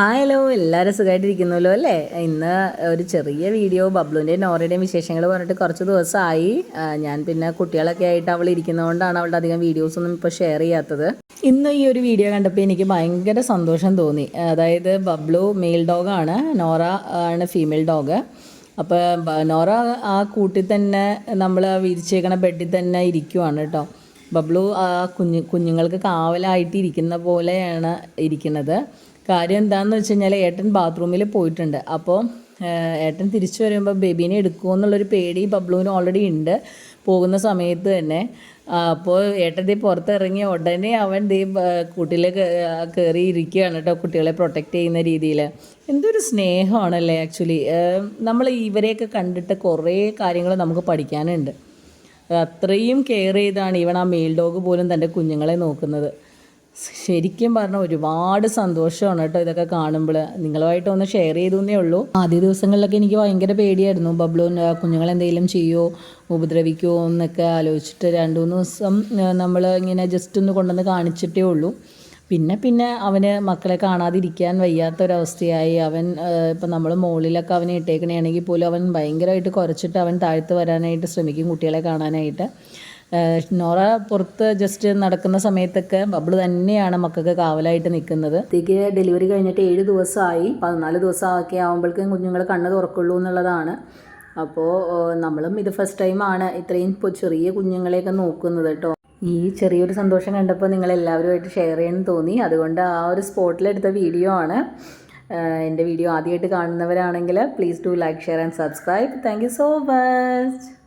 ആ ഹലോ എല്ലാവരും സുഖമായിട്ടിരിക്കുന്നല്ലോ അല്ലേ? ഇന്ന് ഒരു ചെറിയ വീഡിയോ ബബ്ലുവിന്റെയും നോറയുടെയും വിശേഷങ്ങൾ പറഞ്ഞിട്ട് കുറച്ച് ദിവസമായി. ഞാൻ പിന്നെ കുട്ടികളൊക്കെ ആയിട്ട് അവൾ ഇരിക്കുന്നതുകൊണ്ടാണ് അവളുടെ അധികം വീഡിയോസൊന്നും ഇപ്പോൾ ഷെയർ ചെയ്യാത്തത്. ഇന്ന് ഈ ഒരു വീഡിയോ കണ്ടപ്പോൾ എനിക്ക് ഭയങ്കര സന്തോഷം തോന്നി. അതായത് ബബ്ലു മെയിൽ ഡോഗാണ് നോറ ആണ് ഫീമെയിൽ ഡോഗ്. അപ്പോൾ നോറ ആ കൂട്ടിൽ തന്നെ നമ്മൾ വിരിച്ചേക്കണ ബെഡിൽ തന്നെ ഇരിക്കുവാണ് കേട്ടോ. ബബ്ലു ആ കുഞ്ഞു കുഞ്ഞുങ്ങൾക്ക് കാവലായിട്ട് ഇരിക്കുന്ന പോലെയാണ് ഇരിക്കുന്നത്. കാര്യം എന്താണെന്ന് വെച്ച് കഴിഞ്ഞാൽ ഏട്ടൻ ബാത്റൂമിൽ പോയിട്ടുണ്ട്. അപ്പോൾ ഏട്ടൻ തിരിച്ചു വരുമ്പോൾ ബേബീനെ എടുക്കുമോ എന്നുള്ളൊരു പേടി ബബ്ലുവിന് ഓൾറെഡി ഉണ്ട്. പോകുന്ന സമയത്ത് തന്നെ. അപ്പോൾ ഏട്ടൻ ദേ പുറത്തിറങ്ങിയ ഉടനെ അവൻ ദേ കൂട്ടിൽ കയറി ഇരിക്കുകയാണ് കേട്ടോ കുട്ടികളെ പ്രൊട്ടക്റ്റ് ചെയ്യുന്ന രീതിയിൽ എന്തൊരു സ്നേഹമാണല്ലേ ആക്ച്വലി നമ്മൾ ഇവരെയൊക്കെ കണ്ടിട്ട് കുറേ കാര്യങ്ങൾ നമുക്ക് പഠിക്കാനുണ്ട്. അത്രയും കെയർ ചെയ്താണ് ഇവൻ ആ മെയിൽ ഡോഗ് പോലും തന്റെ കുഞ്ഞുങ്ങളെ നോക്കുന്നത്. ശരിക്കും പറഞ്ഞാൽ ഒരുപാട് സന്തോഷമാണ് കേട്ടോ ഇതൊക്കെ കാണുമ്പോൾ നിങ്ങളുമായിട്ട് ഒന്ന് ഷെയർ ചെയ്തു എന്നേ ഉള്ളൂ. ആദ്യ ദിവസങ്ങളിലൊക്കെ എനിക്ക് ഭയങ്കര പേടിയായിരുന്നു. ബബ്ലു കുഞ്ഞുങ്ങൾ എന്തെങ്കിലും ചെയ്യുമോ ഉപദ്രവിക്കുമോ എന്നൊക്കെ ആലോചിച്ചിട്ട് രണ്ട് മൂന്ന് ദിവസം നമ്മൾ ഇങ്ങനെ ജസ്റ്റ് ഒന്ന് കൊണ്ടുവന്ന് കാണിച്ചിട്ടേ ഉള്ളൂ. പിന്നെ പിന്നെ അവന് മക്കളെ കാണാതിരിക്കാൻ വയ്യാത്തൊരവസ്ഥയായി. അവൻ ഇപ്പം നമ്മൾ മുകളിലൊക്കെ അവനെ ഇട്ടേക്കണയാണെങ്കിൽ പോലും അവൻ ഭയങ്കരമായിട്ട് കുറച്ചിട്ട് അവൻ താഴ്ത്ത് വരാനായിട്ട് ശ്രമിക്കും കുട്ടികളെ കാണാനായിട്ട്. നോറ പുറത്ത് ജസ്റ്റ് നടക്കുന്ന സമയത്തൊക്കെ ബബിൾ തന്നെയാണ് മക്കൾക്ക് കാവലായിട്ട് നിൽക്കുന്നത്. ത്തേക്ക് ഡെലിവറി കഴിഞ്ഞിട്ട് ഏഴ് ദിവസമായി. പതിനാല് ദിവസമൊക്കെ ആകുമ്പോഴേക്കും കുഞ്ഞുങ്ങൾ കണ്ണ് തുറക്കുള്ളൂ എന്നുള്ളതാണ്. അപ്പോൾ നമ്മളും ഇത് ഫസ്റ്റ് ടൈമാണ് ഇത്രയും ചെറിയ കുഞ്ഞുങ്ങളെയൊക്കെ നോക്കുന്നത് കേട്ടോ. ഈ ചെറിയൊരു സന്തോഷം കണ്ടപ്പോൾ നിങ്ങൾ എല്ലാവരുമായിട്ട് ഷെയർ ചെയ്യണമെന്ന് തോന്നി. അതുകൊണ്ട് ആ ഒരു സ്പോട്ടിലെടുത്ത വീഡിയോ ആണ്. എന്റെ വീഡിയോ ആദ്യമായിട്ട് കാണുന്നവരാണെങ്കിൽ please do like share and subscribe thank you so much